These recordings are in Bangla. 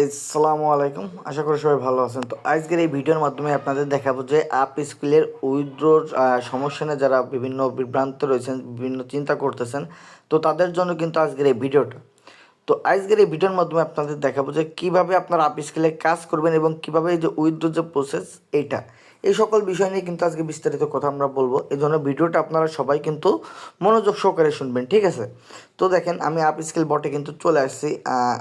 গাইজ সালামু আলাইকুম। আশা করি সবাই ভালো আছেন। তো আজকের এই ভিডিওর মাধ্যমে আপনাদের দেখাবো যে আপ স্কুলের উইথড্রোর সমস্যা নিয়ে যারা বিভিন্ন বিভ্রান্ত রয়েছেন, বিভিন্ন চিন্তা করতেছেন, তো তাদের জন্য কিন্তু আজকের এই ভিডিওটা। তো আজকের এই ভিডিওর মাধ্যমে আপনাদের দেখাবো যে কীভাবে আপনার আপ স্কুলে কাজ করবেন এবং কীভাবে এই যে উইথড্রো যে প্রসেস এইটা। এই সকল বিষয় নিয়ে কিন্তু আজকে বিস্তারিত কথা আমরা বলব। এই জন্য ভিডিওটা আপনারা সবাই কিন্তু মনোযোগ সহকারে শুনবেন, ঠিক আছে? তো দেখেন, আমি আপ স্কিল বটে কিন্তু চলে আসছি।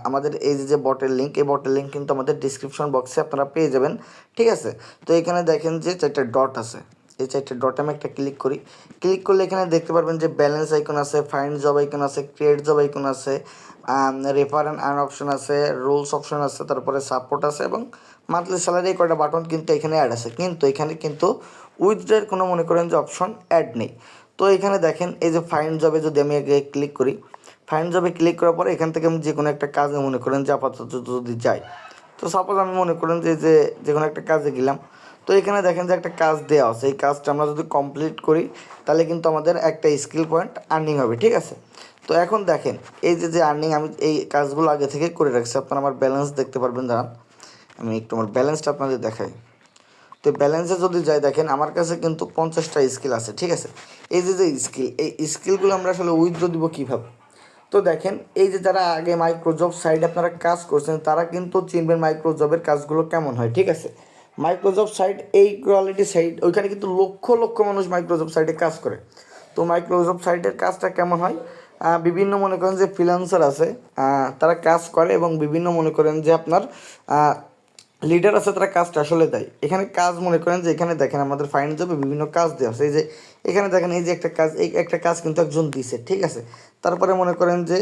আমাদের এই যে বটের লিঙ্ক এই বটের লিঙ্ক কিন্তু আমাদের ডিসক্রিপশন বক্সে আপনারা পেয়ে যাবেন, ঠিক আছে? তো এখানে দেখেন যে চারটে ডট আছে। এই চারটে ডটে আমি একটা ক্লিক করি। ক্লিক করলে এখানে দেখতে পারবেন যে ব্যালেন্স আইকন আছে ফাইন্ড জব আইকন আছে ক্রিয়েট জব আইকন আছে রেফার অ্যান্ড আর্ন অপশন আছে রুলস অপশন আছে, তারপরে সাপোর্ট আছে এবং মান্থলি স্যালারি কয়টা বাটন কিন্তু এখানে অ্যাড আছে। কিন্তু এখানে কিন্তু উইথড্রের কোনো মনে করেন যে অপশন অ্যাড নেই। তো এখানে দেখেন, এই যে ফাইন্ড জবে যদি আমি আগে ক্লিক করি ফাইন্ড জবে ক্লিক করার পরে এখান থেকে আমি যে কোনো একটা কাজে মনে করেন যে আপাতত যদি যাই। তো সাপোজ আমি মনে করেন যে যে যে কোনো একটা কাজে গেলাম, তো এখানে দেখেন যে একটা কাজ দেওয়া আছে। এই কাজটা আমরা যদি কমপ্লিট করি, তাহলে কিন্তু আমাদের একটা স্কিল পয়েন্ট আর্নিং হবে, ঠিক আছে? তো এখন দেখেন, এই যে যে আর্নিং আমি এই কাজগুলো আগে থেকে করে রাখছি, আপনারা আমার ব্যালেন্স দেখতে পারবেন, দাঁড়ান। আমি একটু আমার ব্যালেন্সটা আপনাদের দেখাই। তো ব্যালেন্সে যদি যাই, দেখেন আমার কাছে কিন্তু পঞ্চাশটা স্কিল আছে, ঠিক আছে? এই যে যে স্কিল এই স্কিলগুলো আমরা আসলে উইথড্র দিব কীভাবে? তো দেখেন, এই যে যারা আগে মাইক্রোজব সাইডে আপনারা কাজ করছেন, তারা কিন্তু চিনবেন মাইক্রোজবের কাজগুলো কেমন হয়, ঠিক আছে? মাইক্রোজব সাইড এই কোয়ালিটি সাইড ওইখানে কিন্তু লক্ষ লক্ষ মানুষ মাইক্রোজব সাইডে কাজ করে। তো মাইক্রোজব সাইডের কাজটা কেমন হয়? বিভিন্ন মনে করেন যে ফ্রিলান্সার আছে তারা কাজ করে এবং বিভিন্ন মনে করেন যে আপনার লিডার আছে, তারা কাজটা আসলে দেয়। এখানে কাজ মনে করেন যে, এখানে দেখেন আমাদের ফাইন জবে বিভিন্ন কাজ দেওয়া আছে। এই যে এখানে দেখেন এই যে একটা কাজ, এই একটা কাজ কিন্তু একজন দিছে, ঠিক আছে? তারপরে মনে করেন যে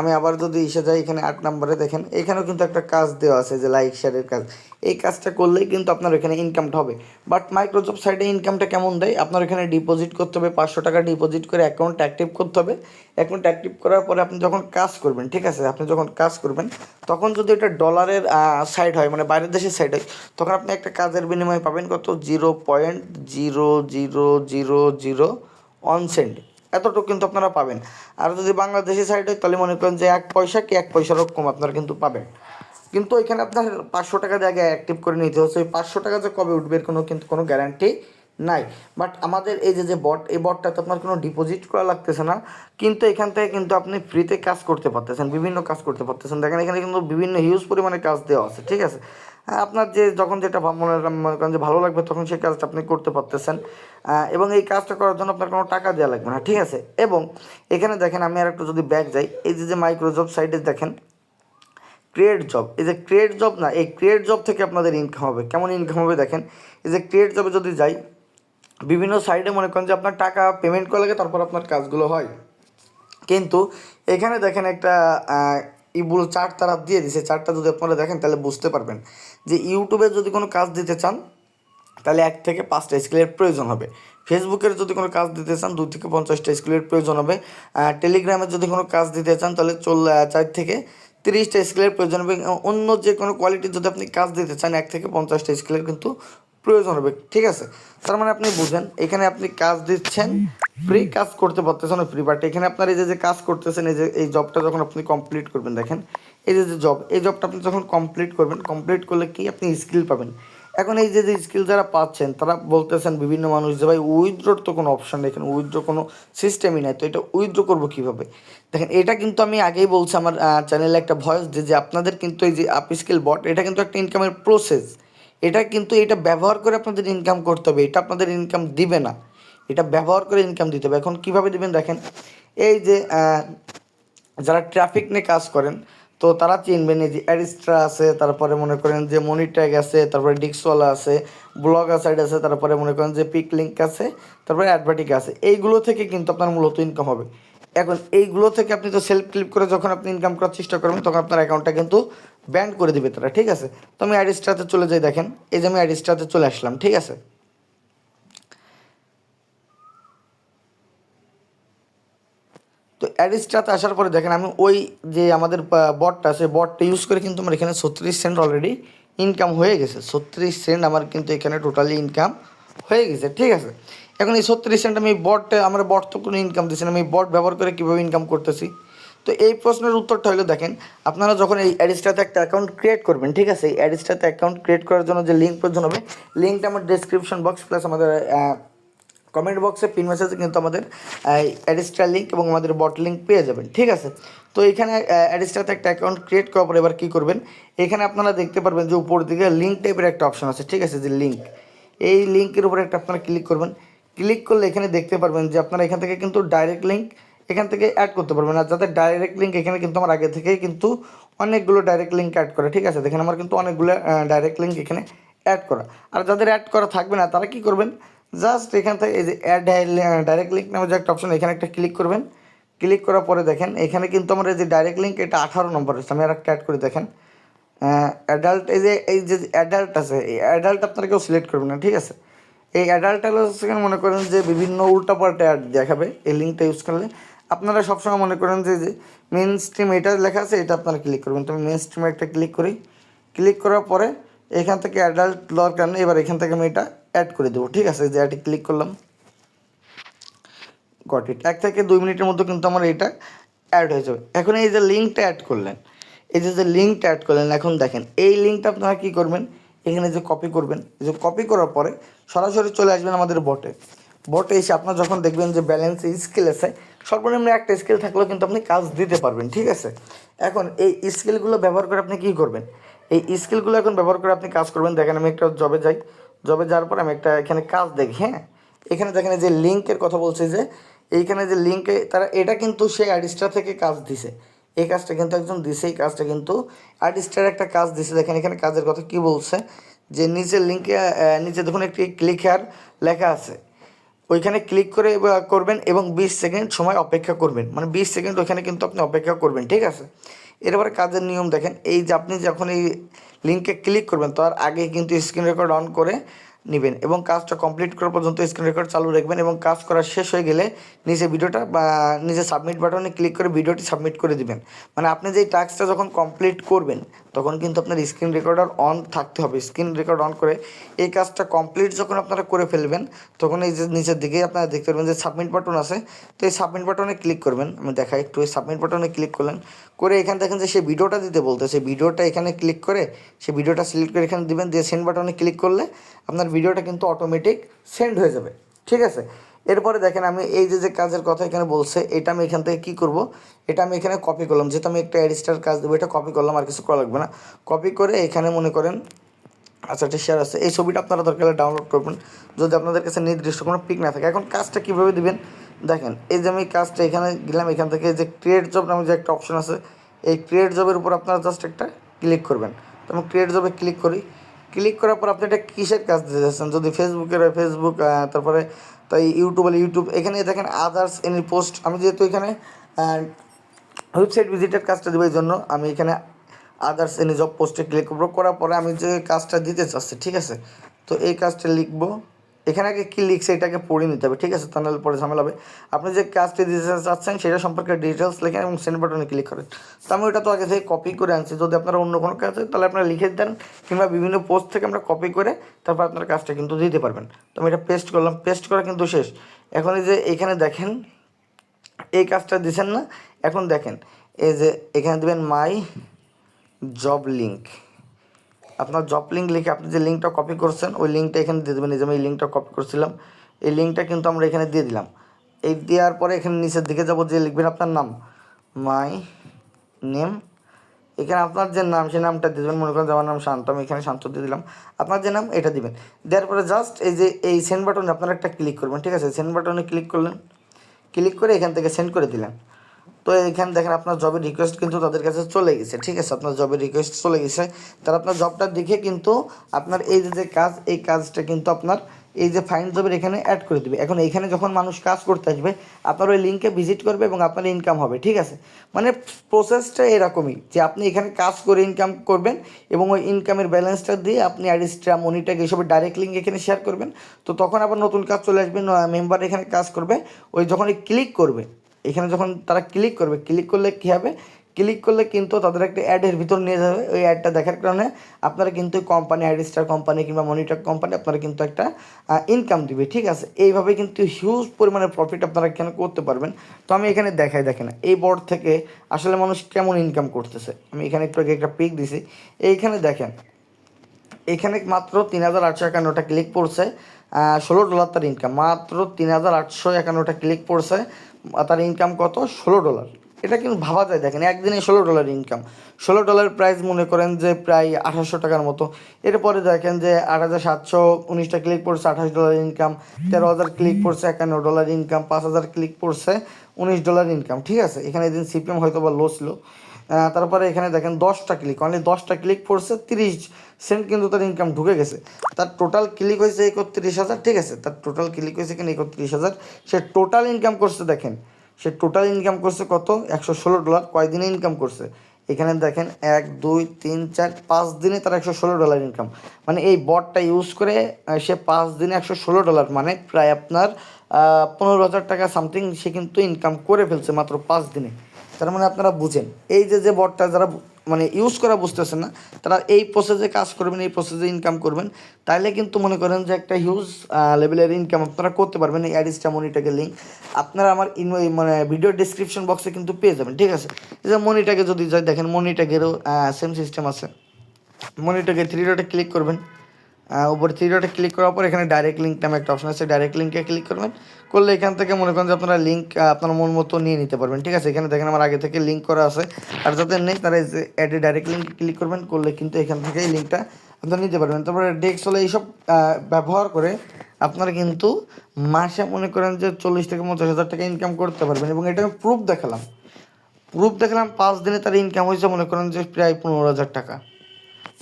আমি আবার যদি এসে যাই এখানে আট নম্বরে, দেখেন এখানেও কিন্তু একটা কাজ দেওয়া আছে যে লাইক শেয়ারের কাজ। এই কাজটা করলেই কিন্তু আপনার এখানে ইনকামটা হবে। বাট মাইক্রোজব সাইডে ইনকামটা কেমন দেয়? আপনার এখানে ডিপোজিট করতে হবে, পাঁচশো টাকা ডিপোজিট করে অ্যাকাউন্ট অ্যাক্টিভ করতে হবে। অ্যাকাউন্ট অ্যাক্টিভ করার পরে আপনি যখন কাজ করবেন, ঠিক আছে? আপনি যখন কাজ করবেন, তখন যদি এটা ডলারের সাইড হয় মানে বাইরের দেশের সাইড হয়, তখন আপনি একটা কাজের বিনিময়ে পাবেন কত? Zero point zero zero zero zero zero one cent. এতটুকু কিন্তু আপনারা পাবেন। আর যদি বাংলাদেশি সাইড তাহলে মনে করেন যে এক পয়সা কি এক পয়সারও কম আপনারা কিন্তু পাবেন। কিন্তু এখানে আপনার পাঁচশো টাকা জায়গায় অ্যাক্টিভ করে নিতে হচ্ছে। ওই পাঁচশো টাকা যে কবে উঠবে কোনো কিন্তু কোনো গ্যারান্টি নাই। বাট আমাদের এই যে যে বট এই বটটাতে আপনার কোনো ডিপোজিট করা লাগতেছে না। কিন্তু এখান থেকে কিন্তু আপনি ফ্রিতে কাজ করতে পারতেছেন, বিভিন্ন কাজ করতে পারতেছেন। দেখেন এখানে কিন্তু বিভিন্ন হিউজ পরিমাণে কাজ দেওয়া আছে, ঠিক আছে? আপনার যে যখন যেটা মনে মনে করেন যে ভালো লাগবে, তখন সেই কাজটা আপনি করতে পারতেছেন। এবং এই কাজটা করার জন্য আপনার কোনো টাকা দেওয়া লাগবে না, ঠিক আছে? এবং এখানে দেখেন, আমি আর একটু যদি ব্যাক যাই, এই যে যে মাইক্রোজব সাইডে দেখেন ক্রিয়েট জব এই যে ক্রিয়েট জব না, এই ক্রিয়েট জব থেকে আপনাদের ইনকাম হবে। কেমন ইনকাম হবে দেখেন? এই যে ক্রিয়েট জবে যদি যাই, বিভিন্ন সাইডে মনে করেন যে আপনার টাকা পেমেন্ট করা লাগে, তারপর আপনার কাজগুলো হয়। কিন্তু এখানে দেখেন একটা ইবুল চার্ট তারা দিয়ে দিছে চার্টটা যদি আপনারা দেখেন তাহলে বুঝতে পারবেন যে ইউটিউবে যদি কোনো কাজ দিতে চান, তাহলে এক থেকে পাঁচটা স্কিলের প্রয়োজন হবে। ফেসবুকের যদি কোনো কাজ দিতে চান, দুই থেকে পঞ্চাশটা স্কিলের প্রয়োজন হবে। টেলিগ্রামে যদি কোনো কাজ দিতে চান, তাহলে চল চার থেকে তিরিশটা স্কিলের প্রয়োজন হবে। অন্য যে কোনো কোয়ালিটির যদি আপনি কাজ দিতে চান, এক থেকে পঞ্চাশটা স্কিলের কিন্তু প্রয়োজন হবে, ঠিক আছে? তার মানে আপনি বুঝেন, এখানে আপনি কাজ দিচ্ছেন ফ্রি কাজ করতে পারতেছেন ফ্রি বাট এখানে আপনার এই যে যে কাজ করতেছেন, এই যে, এই জবটা যখন আপনি কমপ্লিট করবেন, দেখেন, এই যে যে জব এই জবটা আপনি যখন কমপ্লিট করবেন কমপ্লিট করলে কি আপনি স্কিল পাবেন। এখন এই যে যে স্কিল যারা পাচ্ছেন, তারা বলতেছেন বিভিন্ন মানুষ যে, ভাই উইথড্রোর তো কোনো অপশন নেই, এখানে উইথড্রো কোনো সিস্টেমই নাই, তো এটা উইথড্রো করব কীভাবে? দেখেন, এটা কিন্তু আমি আগেই বলছি আমার চ্যানেলে একটা ভয়েস যে যে আপনাদের কিন্তু এই যে আপ স্কিল বট এটা কিন্তু একটা ইনকামের প্রসেস এটা কিন্তু এটা ব্যবহার করে আপনাদের ইনকাম করতে হবে, এটা আপনাদের ইনকাম দিবে না। এটা ব্যবহার করে ইনকাম দিতে হবে। এখন কীভাবে দিবেন দেখেন, এই যে যারা ট্রাফিক নিয়ে কাজ করেন, তো তারা চিনবেন এই যে অ্যারিস্ট্রা আছে, তারপরে মনে করেন যে মনিট্যাগ আছে, তারপরে ডিক্সওয়ালা আছে ব্লগ সাইড আছে, তারপরে মনে করেন যে পিক লিঙ্ক আছে, তারপরে অ্যাডভার্টিক আছে। এইগুলো থেকে কিন্তু আপনার মূলত ইনকাম হবে। এখন এইগুলো থেকে আপনি তো সেলফ ক্লিপ করে যখন আপনি ইনকাম করার চেষ্টা করবেন, তখন আপনার অ্যাকাউন্টটা কিন্তু ব্যান্ড করে দিবে তারা, ঠিক আছে? তো আমি অ্যাডিস্ট্রাতে চলে যাই, দেখেন। এই যে আমি অ্যাডিস্টাতে চলে আসলাম, ঠিক আছে? তো অ্যাডিস্টাতে আসার পরে দেখেন, আমি ওই যে আমাদের বটটা আছে বটটা ইউজ করে কিন্তু আমার এখানে ছত্রিশ সেন্ট অলরেডি ইনকাম হয়ে গেছে। ছত্রিশ সেন্ট আমার কিন্তু এখানে টোটালি ইনকাম হয়ে গেছে, ঠিক আছে? এখন এই ছত্রিশ সেন্ট আমি বট আমার বট তো কোনো ইনকাম দিচ্ছি না, আমি বট ব্যবহার করে কীভাবে ইনকাম করতেছি? তো এই প্রশ্নের উত্তরটা হলো দেখেন, আপনারা যখন এই অ্যাডিসটাতে একটা অ্যাকাউন্ট ক্রিয়েট করবেন, ঠিক আছে? এই অ্যাডিসটাতে অ্যাকাউন্ট ক্রিয়েট করার জন্য যে লিঙ্ক প্রয়োজন হবে লিঙ্কটা আমার ডিসক্রিপশন বক্স প্লাস আমাদের কমেন্ট বক্সে পিন মেসেজে কিন্তু আমাদের অ্যাডিস্টার লিঙ্ক এবং আমাদের বট লিঙ্ক পেয়ে যাবেন, ঠিক আছে? তো এখানে অ্যাডিস্টাতে একটা অ্যাকাউন্ট ক্রিয়েট করার পর এবার কী করবেন? এখানে আপনারা দেখতে পারবেন যে উপর দিকে লিঙ্ক টাইপের একটা অপশন আছে, ঠিক আছে? যে লিঙ্ক এই লিঙ্কের উপরে একটা আপনারা ক্লিক করবেন। ক্লিক করলে এখানে দেখতে পারবেন যে আপনারা এখান থেকে কিন্তু ডাইরেক্ট লিঙ্ক এখান থেকে অ্যাড করতে পারবেন। আর যাদের ডাইরেক্ট লিঙ্ক এখানে কিন্তু আমার আগে থেকেই কিন্তু অনেকগুলো ডাইরেক্ট লিঙ্ক অ্যাড করা, ঠিক আছে? দেখেন আমার কিন্তু অনেকগুলো ডাইরেক্ট লিঙ্ক এখানে অ্যাড করা। আর যাদের অ্যাড করা থাকবে না, তারা কি করবেন? জাস্ট এখান থেকে এই যে অ্যাড ডাইরেক্ট লিঙ্ক নামে যে একটা অপশন এখানে একটা ক্লিক করবেন। ক্লিক করার পরে দেখেন, এখানে কিন্তু আমার এই যে ডাইরেক্ট লিঙ্ক এটা আঠারো নম্বর রয়েছে আমি আর একটা অ্যাড করে দেখেন। অ্যাডাল্ট এই যে এই যে অ্যাডাল্ট আছে, এই অ্যাডাল্ট আপনারা কেউ সিলেক্ট করবেন না, ঠিক আছে? এই অ্যাডাল্ট সেখানে মনে করেন যে বিভিন্ন উল্টাপাল্টা অ্যাড দেখাবে। এই লিঙ্কটা ইউজ করলে আপনারা সবসময় মনে করেন যে মেন স্ট্রিম এটা লেখা আছে, এটা আপনারা ক্লিক করবেন। তো আমি মেন স্ট্রিমে একটা ক্লিক করি। ক্লিক করার পরে এখান থেকে অ্যাডাল্ট দরকার নেই, এবার এখান থেকে আমি এটা অ্যাড করে দেবো। ঠিক আছে, যে অ্যাডে ক্লিক করলাম। গট ইট এক থেকে দুই মিনিটের মধ্যে কিন্তু আমার এটা অ্যাড হয়ে যাবে। এখন এই যে লিঙ্কটা অ্যাড করলেন, এই যে যে লিঙ্কটা অ্যাড করলেন, এখন দেখেন, এই লিঙ্কটা আপনারা কী করবেন? এখানে যে কপি করবেন, এই যে কপি করার পরে সরাসরি চলে আসবেন আমাদের বটে বটে এসে আপনারা যখন দেখবেন যে ব্যালেন্স স্কেল আছে সর্বনিম্ন একটা স্কিল থাকলেও কিন্তু আপনি কাজ দিতে পারবেন, ঠিক আছে? এখন এই স্কিলগুলো ব্যবহার করে আপনি কী করবেন? এই স্কিলগুলো এখন ব্যবহার করে আপনি কাজ করবেন। দেখেন, আমি একটা জবে যাই। জবে যাওয়ার পর আমি একটা এখানে কাজ দেখি হ্যাঁ? এখানে দেখেন যে লিঙ্কের কথা বলছে যে, এইখানে যে লিঙ্কে তারা, এটা কিন্তু সেই আর্টিস্টটা থেকে কাজ দিছে। এই কাজটা কিন্তু একজন দিছে, এই কাজটা কিন্তু আর্টিস্টের একটা কাজ দিছে। দেখেন, এখানে কাজের কথা কি বলছে? যে, নিচের লিঙ্কে নিচে দেখুন, একটি ক্লিকার লেখা আছে। ওইখানে ক্লিক করে করবেন এবং বিশ সেকেন্ড সময় অপেক্ষা করবেন। মানে বিশ সেকেন্ড ওইখানে কিন্তু আপনি অপেক্ষা করবেন, ঠিক আছে? এরপরে কাজের নিয়ম দেখেন, এই যে আপনি যখন এই লিঙ্কে ক্লিক করবেন তার আগে কিন্তু স্ক্রিন রেকর্ড অন করে নেবেন এবং কাজটা কমপ্লিট করা পর্যন্ত স্ক্রিন রেকর্ড চালু রাখবেন এবং কাজ করা শেষ হয়ে গেলে নিচে ভিডিওটা বা নিচে সাবমিট বাটনে ক্লিক করে ভিডিওটি সাবমিট করে দিবেন। মানে আপনি যেই টাস্কটা যখন কমপ্লিট করবেন, তখন কিন্তু আপনার স্ক্রিন রেকর্ডার অন থাকতে হবে। স্ক্রিন রেকর্ড অন করে এই কাজটা কমপ্লিট যখন আপনারা করে ফেলবেন, তখন এই যে নিচের দিকে আপনারা দেখতে পারবেন যে সাবমিট বাটন আছে। তো এই সাবমিট বাটনে ক্লিক করবেন। আমি দেখাই একটু, এই সাবমিট বাটনে ক্লিক করলেন। করে এখানে দেখেন যে সে ভিডিওটা দিতে বলতে সেই ভিডিওটা এখানে ক্লিক করে সেই ভিডিওটা সিলেক্ট করে এখানে দিবেন। দিয়ে সেন্ড বাটনে ক্লিক করলে আপনার ভিডিওটা কিন্তু অটোমেটিক সেন্ড হয়ে যাবে। ঠিক আছে? এরপরে দেখেন আমি এই যে যে কাজের কথা এখানে বলছে, এটা আমি এখান থেকে কী করব? এটা আমি এখানে কপি করলাম। যেহেতু আমি একটা অ্যাডিস্টার কাজ দেবো, এটা কপি করলাম, আর কিছু করা লাগবে না। কপি করে এখানে মনে করেন আচ্ছা একটা শেয়ার আছে। এই ছবিটা আপনারা দরকার ডাউনলোড করবেন। যদি আপনাদের কাছে নির্দিষ্ট কোনো পিক না থাকে, এখন কাজটা কীভাবে দিবেন? দেখেন, এই যে আমি কাজটা এখানে গেলাম এখান থেকে যে ক্রিয়েট জব নামে যে একটা অপশন আছে, এই ক্রিয়েট জবের উপর আপনারা জাস্ট একটা ক্লিক করবেন। তো আমি ক্রিয়েট জবে ক্লিক করি। ক্লিক করার পর আপনি এটা কিসের কাজ দিতে যাচ্ছেন? যদি ফেসবুকের ফেসবুক তারপরে তাই ইউটিউব হলে ইউটিউব এখানে দেখেন আদার্স এনি পোস্ট আমি যেহেতু এখানে ওয়েবসাইট ভিজিটের কাজটা দেবো এই জন্য আমি এখানে আদার্স এনি জব পোস্টে ক্লিক করব। করার পরে আমি যে কাজটা দিতে চাচ্ছি, ঠিক আছে? তো এই কাজটা লিখব। এখানে আগে কী লিখছে এটাকে পড়ে নিতে হবে, ঠিক আছে? তা নাহলে পরে ঝামেলা হবে। আপনি যে কাজটি দিতে চাচ্ছেন, সেটা সম্পর্কে ডিটেলস লেখেন এবং সেন্ড বাটনে ক্লিক করেন। তো আমি ওটা তো আগে থেকে কপি করে আনছি। যদি আপনারা অন্য কোনো কাজ তাহলে আপনারা লিখে দেন কিংবা বিভিন্ন পোস্ট থেকে আমরা কপি করে তারপর আপনার কাজটা কিন্তু দিতে পারবেন। তো আমি এটা পেস্ট করলাম। পেস্ট করা কিন্তু শেষ। এখন এই যে এখানে দেখেন, এই কাজটা দিছেন না, এখন দেখেন, এই যে এখানে দেবেন মাই জব লিঙ্ক আপনার জব লিঙ্ক লিখে আপনি যে লিঙ্কটা কপি করছেন, ওই লিঙ্কটা এখানে দিয়ে দেবেন। এই যে আমি এই লিঙ্কটা কপি করছিলাম, এই লিঙ্কটা কিন্তু আমরা এখানে দিয়ে দিলাম। এই দেওয়ার পরে এখানে নিচের দিকে যাব, যে লিখবেন আপনার নাম। মাই নেম এখানে আপনার যে নাম, সেই নামটা দেবেন। মনে করেন আমার নাম শান্ত, আমি এখানে শান্ত দিয়ে দিলাম। আপনার যে নাম, এটা দিবেন। দেওয়ার পরে জাস্ট এই যে এই সেন্ড বাটনে আপনারা একটা ক্লিক করবেন, ঠিক আছে? সেন্ড বাটনে ক্লিক করলেন। ক্লিক করে এখান থেকে সেন্ড করে দিলেন। তো এখানে দেখেন আপনার জবের রিকোয়েস্ট কিন্তু তাদের কাছে চলে গেছে, ঠিক আছে? আপনার জবের রিকোয়েস্ট চলে গেছে। তারা আপনার জবটা দেখে কিন্তু আপনার এই যে কাজ, এই কাজটা কিন্তু আপনার এই যে ফাইন জবের এখানে অ্যাড করে দেবে। এখন এইখানে যখন মানুষ কাজ করতে আসবে, আপনার ওই লিঙ্কে ভিজিট করবে এবং আপনার ইনকাম হবে, ঠিক আছে? মানে প্রসেসটা এরকমই যে আপনি এখানে কাজ করে ইনকাম করবেন এবং ওই ইনকামের ব্যালেন্সটা দিয়ে আপনি অ্যাডিস্ট্রা মনিটাক এসবের ডাইরেক্ট লিঙ্ক এখানে শেয়ার করবেন। তো তখন আবার নতুন কাজ চলে আসবে মেম্বার এখানে কাজ করবে, ওই যখন ক্লিক করবে এখানে যখন তারা ক্লিক করবে ক্লিক করলে কী হবে? ক্লিক করলে কিন্তু তাদের একটা অ্যাডের ভিতর নিয়ে যাবে। ওই অ্যাডটা দেখার কারণে আপনারা কিন্তু কোম্পানি আইডিস্টার কোম্পানি কিংবা মনিটর কোম্পানি আপনারা কিন্তু একটা ইনকাম দিবে, ঠিক আছে? এইভাবে কিন্তু হিউজ পরিমাণে প্রফিট আপনারা এখানে করতে পারবেন। তো আমি এখানে দেখাই, দেখেন, এই বোর্ড থেকে আসলে মানুষ কেমন ইনকাম করতেছে? আমি এখানে একটু আগে একটা পিক দিছি। এইখানে দেখেন এখানে মাত্র তিন হাজার আটশো একান্নটা ক্লিক পড়ছে ষোলো ডলার তার ইনকাম মাত্র তিন হাজার আটশো একান্নটা ক্লিক পড়ছে তার ইনকাম কত? ষোলো ডলার এটা কিন্তু ভাবা যায়, দেখেন, একদিনে ষোলো ডলার ইনকাম ষোলো ডলার প্রাইস মনে করেন যে প্রায় আঠাশশো টাকার মতো। এরপরে দেখেন যে আট হাজার সাতশো উনিশটা ক্লিক পড়ছে, আঠাশ ডলার ইনকাম তেরো হাজার ক্লিক পড়ছে, একান্ন ডলার ইনকাম পাঁচ হাজার ক্লিক পড়ছে, উনিশ ডলার ইনকাম ঠিক আছে, এখানে এদিন সিপিএম হয়তো বা লো ছিল। তারপরে এখানে দেখেন দশটা ক্লিক অনলি দশটা ক্লিক পড়ছে, তিরিশ সেন্ট কিন্তু তার ইনকাম ঢুকে গেছে। তার টোটাল ক্লিক হয়েছে একত্রিশ হাজার, ঠিক আছে? তার টোটাল ক্লিক হয়েছে এখানে একত্রিশ হাজার। সে টোটাল ইনকাম করছে, দেখেন, সে টোটাল ইনকাম করছে কত? একশো ষোলো ডলার কয়দিনে ইনকাম করছে? এখানে দেখেন এক, দুই, তিন, চার, পাঁচ দিনে তার একশো ষোলো ডলার ইনকাম মানে এই বটটা ইউজ করে সে পাঁচ দিনে একশো ষোলো ডলার মানে প্রায় আপনার পনেরো হাজার টাকা সামথিং সে কিন্তু ইনকাম করে ফেলছে মাত্র পাঁচ দিনে। তার মানে আপনারা বুঝেন। এই যে যে বটটা যারা মানে ইউজ করা বুঝতেছেন না, তারা এই প্রসেসে কাজ করবেন, এই প্রসেসে ইনকাম করবেন। তাইলে কিন্তু মনে করেন যে একটা হিউজ লেভেলের ইনকাম আপনারা করতে পারবেন। এই অ্যাডিসটা মনিটাকে লিঙ্ক আপনারা আমার ইন মানে ভিডিও ডিসক্রিপশন বক্সে কিন্তু পেয়ে যাবেন, ঠিক আছে? যে মনিটাকে যদি যাই দেখেন মনিটাকেরও সেম সিস্টেম আছে। মনিটাকে থ্রি ডটে ক্লিক করবেন। উপরে থ্রি ডটে ক্লিক করার পর এখানে ডাইরেক্ট লিঙ্ক নামে একটা অপশন আছে। ডাইরেক্ট লিঙ্কে ক্লিক করবেন। করলে এখান থেকে মনে করেন যে আপনারা লিঙ্ক আপনার মন মতো নিয়ে নিতে পারবেন। ঠিক আছে? এখানে দেখেন আমার আগে থেকে লিঙ্ক করা আছে। আর যাদের নেই, তারা অ্যাডে ডাইরেক্ট লিঙ্ক ক্লিক করবেন, করলে কিন্তু এখান থেকে এই লিঙ্কটা আপনারা নিতে পারবেন। তারপরে ডেক্স হলে এইসব ব্যবহার করে আপনারা কিন্তু মাসে মনে করেন যে চল্লিশ থেকে পঞ্চাশ হাজার টাকা ইনকাম করতে পারবেন। এবং এটা আমি প্রুফ দেখালাম। প্রুফ দেখলাম, পাঁচ দিনে তার ইনকাম হয়েছে মনে করেন যে প্রায় পনেরো হাজার টাকা।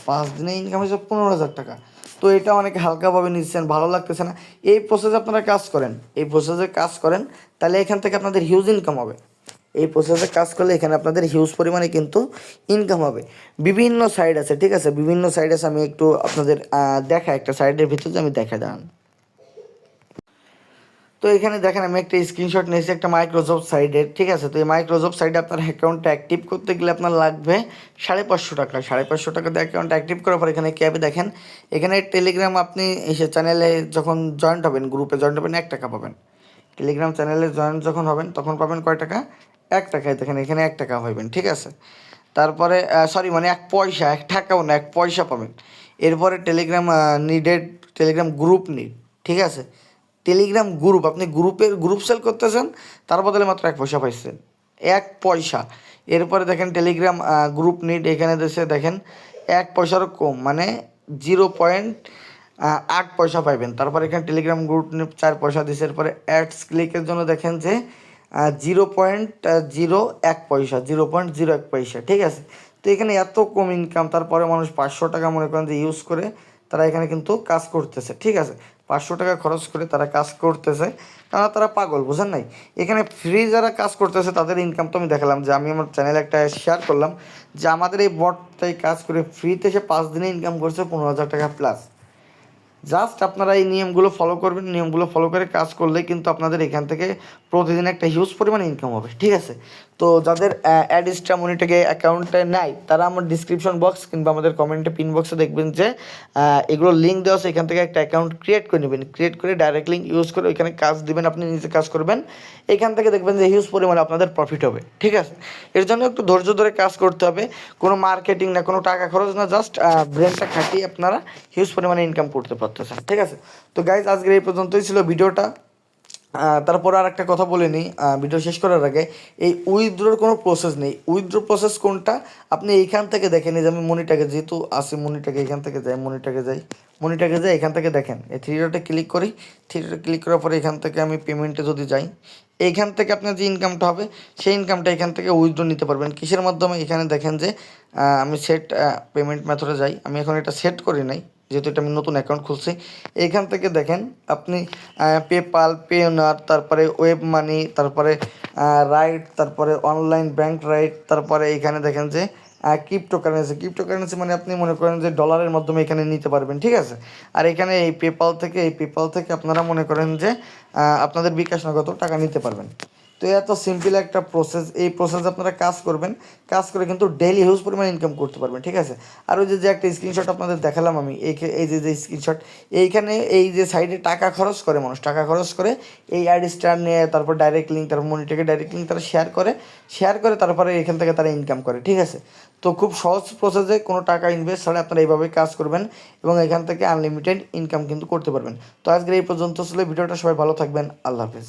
পাঁচ দিনে ইনকাম হয়েছে পনেরো হাজার টাকা। তো এটা অনেক হালকাভাবে নিচ্ছেন, ভালো লাগতেছে না। এই প্রসেসে আপনারা কাজ করেন। এই প্রসেসে কাজ করেন, তাহলে এখান থেকে আপনাদের হিউজ ইনকাম হবে। এই প্রসেসে কাজ করলে এখানে আপনাদের হিউজ পরিমাণে কিন্তু ইনকাম হবে। বিভিন্ন সাইড আছে, ঠিক আছে? বিভিন্ন সাইড আছে, আমি একটু আপনাদের দেখা একটা সাইডের ভিতরে আমি দেখা দাঁড়ান। তো এখানে দেখেন, আমি একটা স্ক্রিনশট নিয়েছি একটা মাইক্রোসফট সাইডের ঠিক আছে? তো এই মাইক্রোসফট সাইডে আপনার অ্যাকাউন্টটা অ্যাক্টিভ করতে গেলে আপনার লাগবে সাড়ে পাঁচশো টাকা। সাড়ে পাঁচশো টাকা দিয়ে অ্যাকাউন্ট অ্যাক্টিভ করার পর এখানে ক্যাবে দেখেন, এখানে টেলিগ্রাম আপনি এসে চ্যানেলে যখন জয়েন্ট হবেন গ্রুপে জয়েন্ট হবেন, এক টাকা পাবেন। টেলিগ্রাম চ্যানেলে জয়েন্ট যখন হবেন, তখন পাবেন কয় টাকা? এক টাকায় দেখেন, এখানে এক টাকা হইবেন ঠিক আছে? তারপরে সরি মানে এক পয়সা, এক টাকাও না, এক পয়সা পাবেন। এরপরে Telegram needed Telegram group need ঠিক আছে? টেলিগ্রাম গ্রুপ আপনি গ্রুপের গ্রুপ সেল করতেছেন, তার বদলে মাত্র এক পয়সা পাইছেন। এক পয়সা। এরপরে দেখেন টেলিগ্রাম গ্রুপ নিট এখানে দেশে দেখেন এক পয়সারও কম মানে জিরো পয়েন্ট আট পয়সা পাইবেন। তারপর এখানে টেলিগ্রাম গ্রুপ নিট চার পয়সা দিচ্ছে এরপরে অ্যাডস ক্লিকের জন্য দেখেন যে জিরো পয়েন্ট জিরো এক পয়সা জিরো পয়েন্ট জিরো এক পয়সা, ঠিক আছে? তো এখানে এত কম ইনকাম তারপরে মানুষ পাঁচশো টাকা মনে করেন যে ইউজ করে, তারা এখানে কিন্তু কাজ করতেছে, ঠিক আছে? পাঁচশো টাকা খরচ করে তারা কাজ করতেছে। কারণ তারা পাগল, বুঝেন নাই? এখানে ফ্রি যারা কাজ করতেছে, তাদের ইনকাম তো আমি দেখালাম যে আমি আমার চ্যানেলে একটা শেয়ার করলাম যে আমাদের এই বটটাই কাজ করে ফ্রিতে সে পাঁচ দিনে ইনকাম করছে পনেরো হাজার টাকা প্লাস জাস্ট আপনারা এই নিয়মগুলো ফলো করবেন, নিয়মগুলো ফলো করে কাজ করলে কিন্তু আপনাদের এখান থেকে প্রতিদিন একটা হিউজ পরিমাণে ইনকাম হবে, ঠিক আছে? তো যাদের অ্যাডিস্টা মনিটাকে অ্যাকাউন্টে নাই, তারা আমার ডিসক্রিপশন বক্স কিংবা আমাদের কমেন্টে পিন বক্সে দেখবেন যে এগুলো লিঙ্ক দেওয়া আছে, এখান থেকে একটা অ্যাকাউন্ট ক্রিয়েট করে নেবেন। ক্রিয়েট করে ডাইরেক্ট লিঙ্ক ইউজ করে ওইখানে কাজ দিবেন, আপনি নিজে কাজ করবেন। এখান থেকে দেখবেন যে হিউজ পরিমাণে আপনাদের প্রফিট হবে, ঠিক আছে? এর জন্য একটু ধৈর্য ধরে কাজ করতে হবে। কোনো মার্কেটিং না, কোনো টাকা খরচ না জাস্ট ব্রেনটা খাটিয়ে আপনারা হিউজ পরিমাণে ইনকাম করতে পারতেছেন ঠিক আছে? তো গাইজ আজকের এই পর্যন্তই ছিল ভিডিওটা। তারপর আর একটা কথা বলে নিই। ভিডিও শেষ করার আগে, এই উইথড্রোর কোনো প্রসেস নেই। উইথড্রো প্রসেস কোনটা? আপনি এইখান থেকে দেখেন, এই যে আমি মনিটাকে যেহেতু আসি মনিটাকে এখান থেকে যাই মনিটাকে যাই মনিটাকে যাই এখান থেকে দেখেন। এই থ্রি ডটে ক্লিক করি। থ্রি ডটে ক্লিক করার পরে এখান থেকে আমি পেমেন্টে যদি যাই, এইখান থেকে আপনার যে ইনকামটা হবে, সেই ইনকামটা এখান থেকে উইথড্রো নিতে পারবেন। কিসের মাধ্যমে? এখানে দেখেন যে আমি সেট পেমেন্ট মেথডে যাই। আমি এখন এটা সেট করি নাই। যেহেতু এটা আমি নতুন অ্যাকাউন্ট খুলছি এইখান থেকে দেখেন আপনি পেপাল পেওনার তারপরে ওয়েব মানি তারপরে রাইট তারপরে অনলাইন ব্যাংক রাইট তারপরে এখানে দেখেন যে ক্রিপ্টো কারেন্সি ক্রিপ্টো কারেন্সি মানে আপনি মনে করেন যে ডলারের মাধ্যমে এখানে নিতে পারবেন, ঠিক আছে? আর এখানে এই পেপাল থেকে, এই পেপাল থেকে আপনারা মনে করেন যে আপনাদের বিকাশ নগদ টাকা নিতে পারবেন। তো এত সিম্পল একটা প্রসেস এই প্রসেস আপনারা কাজ করবেন, কাজ করে কিন্তু ডেইলি হিউজ পরিমাণ ইনকাম করতে পারবেন, ঠিক আছে? আর ওই যে যে একটা স্ক্রিনশট আপনাদের দেখালাম আমি, এই যে যে স্ক্রিনশট এইখানে এই যে সাইডে টাকা খরচ করে মানুষ, টাকা খরচ করে এই আইডি স্টার নিয়ে, তারপর ডাইরেক্ট লিঙ্ক তারপর মনিটাকে ডাইরেক্ট লিঙ্ক তারা শেয়ার করে শেয়ার করে তারপরে এখান থেকে তারা ইনকাম করে, ঠিক আছে? তো খুব সহজ প্রসেসে কোনো টাকা ইনভেস্ট ছাড়া আপনারা এইভাবে কাজ করবেন এবং এখান থেকে আনলিমিটেড ইনকাম কিন্তু করতে পারবেন। তো আজকের এই পর্যন্ত ছিল ভিডিওটা সবাই ভালো থাকবেন, আল্লাহ হাফেজ।